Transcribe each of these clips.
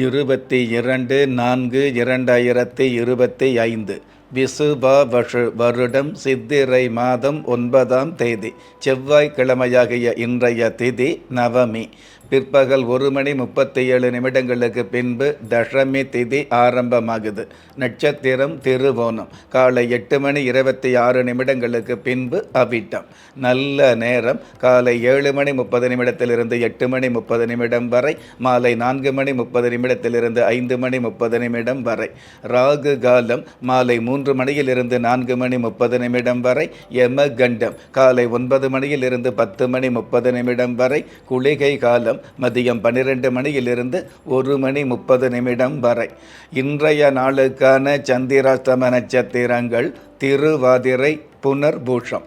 இருபத்தி இரண்டு நான்கு இரண்டாயிரத்தி இருபத்தி ஐந்து. விசுபா வஷு வருடம் சித்திரை மாதம் ஒன்பதாம் தேதி. செவ்வாய்க்கிழமையாகிய இன்றைய திதி நவமி. பிற்பகல் ஒரு மணி முப்பத்தி ஏழு நிமிடங்களுக்கு பின்பு தசமி திதி ஆரம்பமாகுது. நட்சத்திரம் திருவோணம். காலை எட்டு மணி இருபத்தி ஆறு நிமிடங்களுக்கு பின்பு அவிட்டம். நல்ல நேரம். காலை ஏழு மணி முப்பது நிமிடத்திலிருந்து எட்டு மணி முப்பது நிமிடம் வரை. மாலை நான்கு மணி முப்பது நிமிடத்திலிருந்து ஐந்து மணி முப்பது நிமிடம் வரை. ராகு காலம் மாலை மூன்று மணியிலிருந்து நான்கு மணி முப்பது நிமிடம் வரை. யம கண்டம் காலை ஒன்பது மணியிலிருந்து பத்து மணி முப்பது நிமிடம் வரை. குளிகை காலம் மதியம் பன்னிரெண்டு மணியிலிருந்து ஒரு மணி முப்பது நிமிடம் வரை. இன்றைய நாளுக்கான சந்திராஸ்தம நட்சத்திரங்கள் திருவாதிரை புனர்பூஷம்.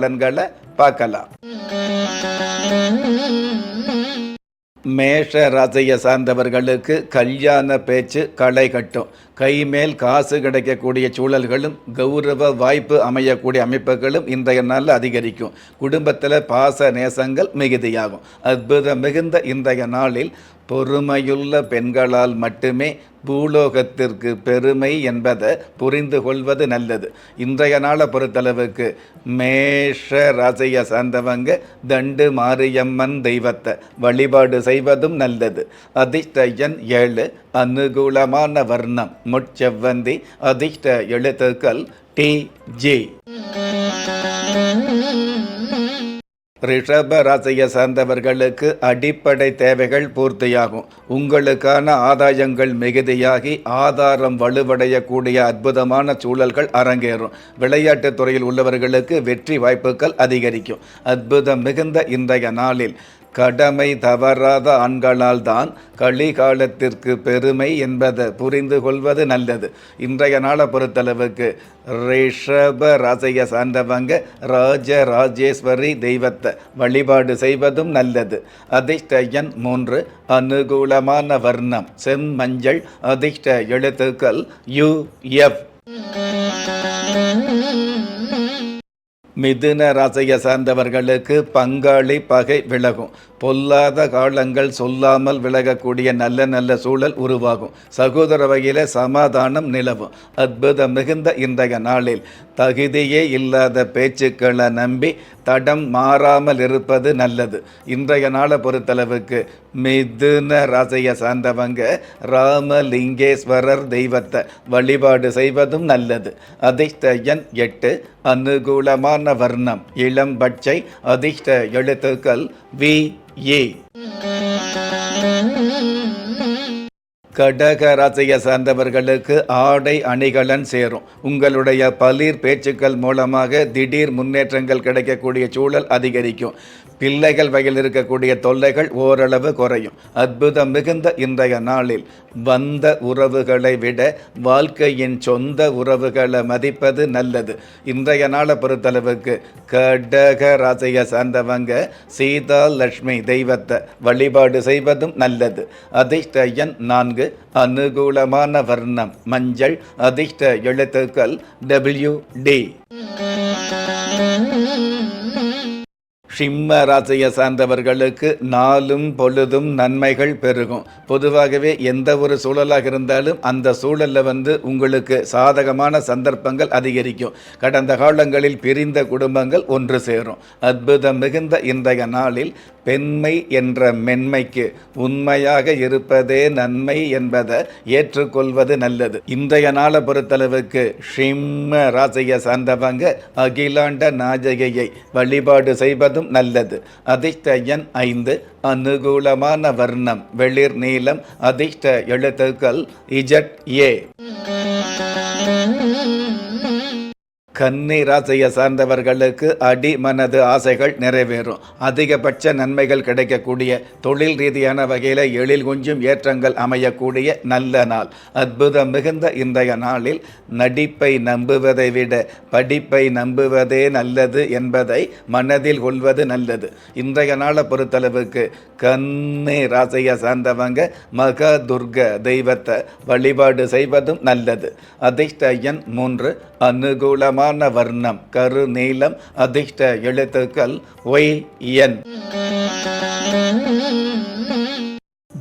பலன்களை பார்க்கலாம். மேஷ ராசியை சார்ந்தவர்களுக்கு கல்யாண பேச்சு களை கட்டும். கை மேல் காசு கிடைக்கக்கூடிய சூழல்களும் கௌரவ வாய்ப்பு அமையக்கூடிய அமைப்புகளும் இன்றைய நாளில் அதிகரிக்கும். குடும்பத்தில் பாச நேசங்கள் மிகுதியாகும். அற்புதம் மிகுந்த இன்றைய நாளில் பொறுமையுள்ள பெண்களால் மட்டுமே பூலோகத்திற்கு பெருமை என்பதை புரிந்து கொள்வது நல்லது. இன்றைய நாளை பொறுத்தளவுக்கு மேஷ ராசியை சார்ந்தவங்க தண்டு மாரியம்மன் தெய்வத்தை வழிபாடு செய்வதும் நல்லது. அதிர்ஷ்டஜன் ஏழு அனுகூலமான வர்ணம் முட்செவ்வந்தி அதிர்ஷ்ட எழுத்துக்கள் டி ஜே. ரிஷப ராசியை சார்ந்தவர்களுக்கு அடிப்படை தேவைகள் பூர்த்தியாகும். உங்களுக்கான ஆதாயங்கள் மிகுதியாகி ஆதாரம் வலுவடையக்கூடிய அற்புதமான சூழல்கள் அரங்கேறும். விளையாட்டுத் துறையில் உள்ளவர்களுக்கு வெற்றி வாய்ப்புகள் அதிகரிக்கும். அற்புதம் மிகுந்த இன்றைய நாளில் கடமை தவறாத ஆண்களால் தான் கலிகாலத்திற்கு பெருமை என்பதை புரிந்து கொள்வது நல்லது. இன்றைய நாளை பொறுத்தளவுக்கு ரிஷப ராசைய சார்ந்தவங்க ராஜ ராஜேஸ்வரி தெய்வத்தை வழிபாடு செய்வதும் நல்லது. அதிர்ஷ்டயன் மூன்று அனுகூலமான வர்ணம் செம்மஞ்சள் அதிர்ஷ்ட எழுத்துக்கள் யு எஃப். மிதுன ராசியை சார்ந்தவர்களுக்கு பங்காளி பகை விலகும். பொல்லாத காலங்கள் சொல்லாமல் விலகக்கூடிய நல்ல நல்ல சூழல் உருவாகும். சகோதர வகையில் சமாதானம் நிலவும். அற்புதம் மிகுந்த இன்றைய நாளில் தகுதியே இல்லாத பேச்சுக்களை நம்பி தடம் மாறாமல் இருப்பது நல்லது. இன்றைய நாளை பொறுத்தளவுக்கு மிதுன ராசியை சார்ந்தவங்க ராமலிங்கேஸ்வரர் தெய்வத்தை வழிபாடு செய்வதும் நல்லது. அதிர்ஷ்ட எண் எட்டு அனுகூலமான வர்ணம். இளம்பட்சை அதிர்ஷ்ட எழுத்துக்கள் வி ஏ. கடக ராசியை சார்ந்தவர்களுக்கு ஆடை அணிகலன் சேரும். உங்களுடைய பளிர் பேச்சுக்கள் மூலமாக திடீர் முன்னேற்றங்கள் கிடைக்கக்கூடிய சூழல் அதிகரிக்கும். பிள்ளைகள் வகையில் இருக்கக்கூடிய தொல்லைகள் ஓரளவு குறையும். அற்புதம் மிகுந்த இன்றைய நாளில் வந்த உறவுகளை விட வாழ்க்கையின் சொந்த உறவுகளை மதிப்பது நல்லது. இன்றைய நாளை பொறுத்தளவுக்கு கடக ராசியை சார்ந்தவங்க சீதா லட்சுமி தெய்வத்தை வழிபாடு செய்வதும் நல்லது. அதிர்ஷ்ட எண் நான்கு அனுகூலமான வர்ணம் மஞ்சள் அதிர்ஷ்ட எழுத்துக்கள் டபிள்யூ டி சிம்ம ராசியை சார்ந்தவர்களுக்கு நாளும் பொழுதும் நன்மைகள் பெருகும். பொதுவாகவே எந்த ஒரு சூழலாக இருந்தாலும் அந்த சூழலில் வந்து உங்களுக்கு சாதகமான சந்தர்ப்பங்கள் அதிகரிக்கும். கடந்த காலங்களில் பிரிந்த குடும்பங்கள் ஒன்று சேரும். அற்புதம் மிகுந்த இன்றைய நாளில் பெண்மை என்ற மென்மைக்கு உண்மையாக இருப்பதே நன்மை என்பதை ஏற்றுக்கொள்வது நல்லது. இன்றைய நாளை பொறுத்தளவுக்கு சிம்ம ராசியை சார்ந்தவங்க அகிலாண்ட நாஜகையை வழிபாடு செய்வதும் நல்லது. அதிர்ஷ்ட எண் ஐந்து அனுகூலமான வர்ணம் வெளிர் நீளம் அதிர்ஷ்ட எழுத்துக்கள் இஜட் ஏ. கன்னி ராசியை சார்ந்தவர்களுக்கு அடி மனது ஆசைகள் நிறைவேறும். அதிகபட்ச நன்மைகள் கிடைக்கக்கூடிய தொழில் ரீதியான வகையில் எழில் கொஞ்சம் ஏற்றங்கள் அமையக்கூடிய நல்ல நாள். அற்புதம் மிகுந்த இன்றைய நாளில் நடிப்பை நம்புவதை விட படிப்பை நம்புவதே நல்லது என்பதை மனதில் கொள்வது நல்லது. இன்றைய நாளை பொறுத்தளவுக்கு கன்னி ராசியை சார்ந்தவங்க மக துர்க தெய்வத்தை வழிபாடு செய்வதும் நல்லது. அதிர்ஷ்ட எண் மூன்று அனுகூலமான வர்ணம் கரு நீலம் அதிர்ஷ்ட எழுத்துக்கள் ஒய் என்.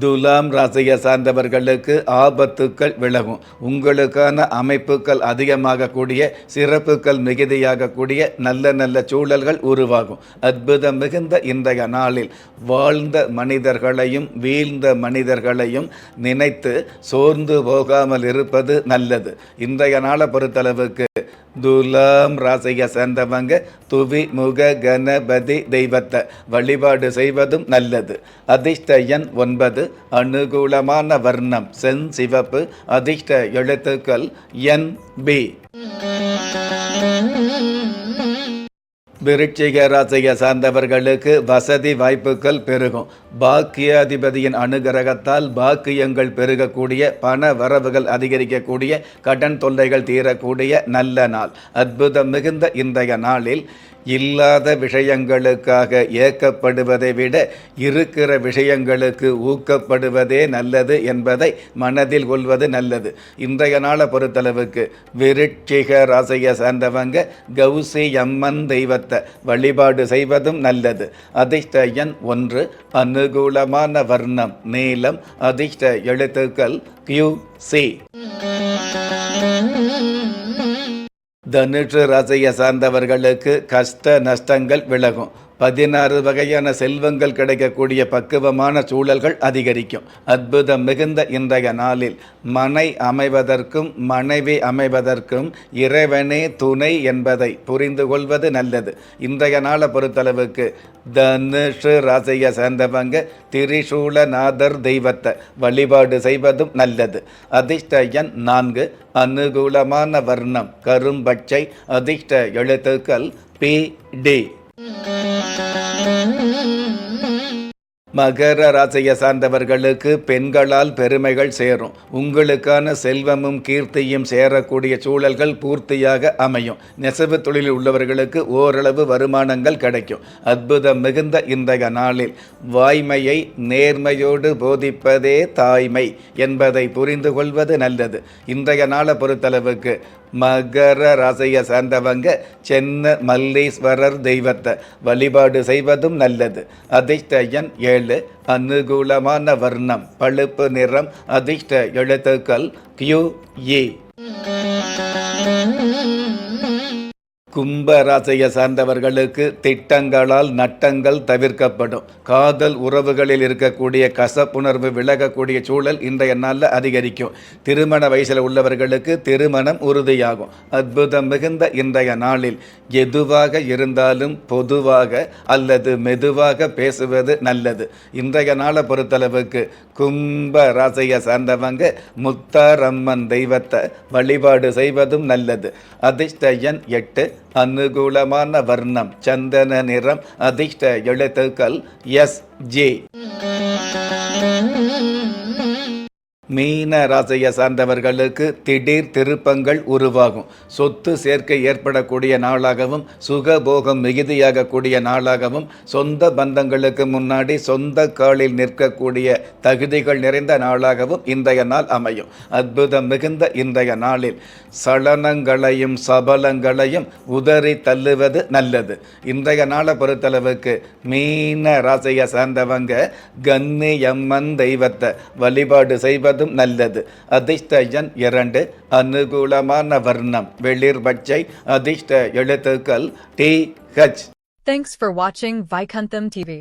துலாம் ராசியை சார்ந்தவர்களுக்கு ஆபத்துக்கள் விலகும். உங்களுக்கான அமைப்புகள் அதிகமாகக்கூடிய சிறப்புகள் மிகுதியாகக்கூடிய நல்ல நல்ல சூழல்கள் உருவாகும். அற்புதம் மிகுந்த இன்றைய நாளில் வாழ்ந்த மனிதர்களையும் வீழ்ந்த மனிதர்களையும் நினைத்து சோர்ந்து போகாமல் இருப்பது நல்லது. இன்றைய நாளை பொறுத்தளவுக்கு துலாம் ராசியை சேர்ந்தவங்க துவி முக கணபதி தெய்வத்தை வழிபாடு செய்வதும் நல்லது. அதிர்ஷ்ட எண் ஒன்பது அனுகூலமான வர்ணம் சென் சிவப்பு அதிர்ஷ்ட எழுத்துக்கள் என் பி. விருட்சிக ராசியை சார்ந்தவர்களுக்கு வசதி வாய்ப்புகள் பெருகும். பாக்கியாதிபதியின் அனுகிரகத்தால் பாக்கியங்கள் பெருகக்கூடிய பண வரவுகள் அதிகரிக்கக்கூடிய கடன் தொல்லைகள் தீரக்கூடிய நல்ல நாள். அற்புதம் மிகுந்த இன்றைய நாளில் இல்லாத விஷயங்களுக்காக ஏக்கப்படுவதை விட இருக்கிற விஷயங்களுக்கு ஊக்கப்படுவதே நல்லது என்பதை மனதில் கொள்வது நல்லது. இன்றைய நாளை பொறுத்தளவுக்கு விருட்சிக ராசியை சார்ந்தவங்க கௌசி அம்மன் தெய்வத்தை வழிபாடு செய்வதும் நல்லது. அதிர்ஷ்ட எண் ஒன்று அனுகூலமான வர்ணம் நீளம் அதிர்ஷ்ட எழுத்துக்கள் கியூ சி. தனுஷு ராசியை சார்ந்தவர்களுக்கு கஷ்ட நஷ்டங்கள் விலகும். பதினாறு வகையான செல்வங்கள் கிடைக்கக்கூடிய பக்குவமான சூழல்கள் அதிகரிக்கும். அற்புதம் மிகுந்த இன்றைய நாளில் மனை அமைவதற்கும் மனைவி அமைவதற்கும் இறைவனே துணை என்பதை புரிந்து கொள்வது நல்லது. இன்றைய நாளை பொறுத்தளவுக்கு தனுஷு ராசியை சேர்ந்தவங்க திரிசூலநாதர் தெய்வத்தை வழிபாடு செய்வதும் நல்லது. அதிர்ஷ்ட எண் நான்கு அனுகூலமான வர்ணம் கரும்பச்சை அதிர்ஷ்ட எழுத்துக்கள் பி டி. மகர ராசியை சார்ந்தவர்களுக்கு பெண்களால் பெருமைகள் சேரும். உங்களுக்கான செல்வமும் கீர்த்தியும் சேரக்கூடிய சூழல்கள் பூர்த்தியாக அமையும். நெசவு தொழிலில் உள்ளவர்களுக்கு ஓரளவு வருமானங்கள் கிடைக்கும். அற்புதம் மிகுந்த இன்றைய நாளில் வாய்மையை நேர்மையோடு போதிப்பதே தாய்மை என்பதை புரிந்து கொள்வது நல்லது. இன்றைய நாளை பொறுத்தளவுக்கு மகர ராசியை சார்ந்தவங்க சென்ன மல்லீஸ்வரர் தெய்வத்தை வழிபாடு செய்வதும் நல்லது. அதிர்ஷ்டயன் ஏழு அனுகூலமான வர்ணம் பழுப்பு நிறம் அதிர்ஷ்ட எழுத்துக்கள் கியூ ஏ கும்பராசையை சார்ந்தவர்களுக்கு திட்டங்களால் நட்டங்கள் தவிர்க்கப்படும். காதல் உறவுகளில் இருக்கக்கூடிய கசப்புணர்வு விலகக்கூடிய சூழல் இன்றைய நாளில் அதிகரிக்கும். திருமண வயசில் உள்ளவர்களுக்கு திருமணம் உறுதியாகும். அற்புதம் மிகுந்த இன்றைய நாளில் எதுவாக இருந்தாலும் பொதுவாக அல்லது மெதுவாக பேசுவது நல்லது. இன்றைய நாளை பொறுத்தளவுக்கு கும்ப ராசையை சார்ந்தவங்க முத்தாரம்மன் தெய்வத்தை வழிபாடு செய்வதும் நல்லது. அதிர்ஷ்ட எண் எட்டு அனுகூலமான வர்ணம் சந்தன நிறம் அதிர்ஷ்ட எழுத்துக்கள் எஸ் ஜே மீன ராசியை சார்ந்தவர்களுக்கு திடீர் திருப்பங்கள் உருவாகும். சொத்து சேர்க்கை ஏற்படக்கூடிய நாளாகவும் சுகபோகம் மிகுதியாகக்கூடிய நாளாகவும் சொந்த பந்தங்களுக்கு முன்னாடி சொந்த காலில் நிற்கக்கூடிய தகுதிகள் நிறைந்த நாளாகவும் இன்றைய நாள் அமையும். அற்புதம் மிகுந்த இன்றைய நாளில் சலனங்களையும் சபலங்களையும் உதறி தள்ளுவது நல்லது. இன்றைய நாளை பொறுத்தளவுக்கு மீன ராசியை சார்ந்தவங்க கன்னியம்மன் தெய்வத்தை வழிபாடு செய்வதும் நல்லது. அதிர்ஷ்ட எண் இரண்டு அனுகூலமான வர்ணம் வெளிர் பச்சை அதிர்ஷ்ட எழுத்துக்கள் டி ஹச் தேங்க்ஸ் ஃபார் வாட்சிங் வைகந்தம் டிவி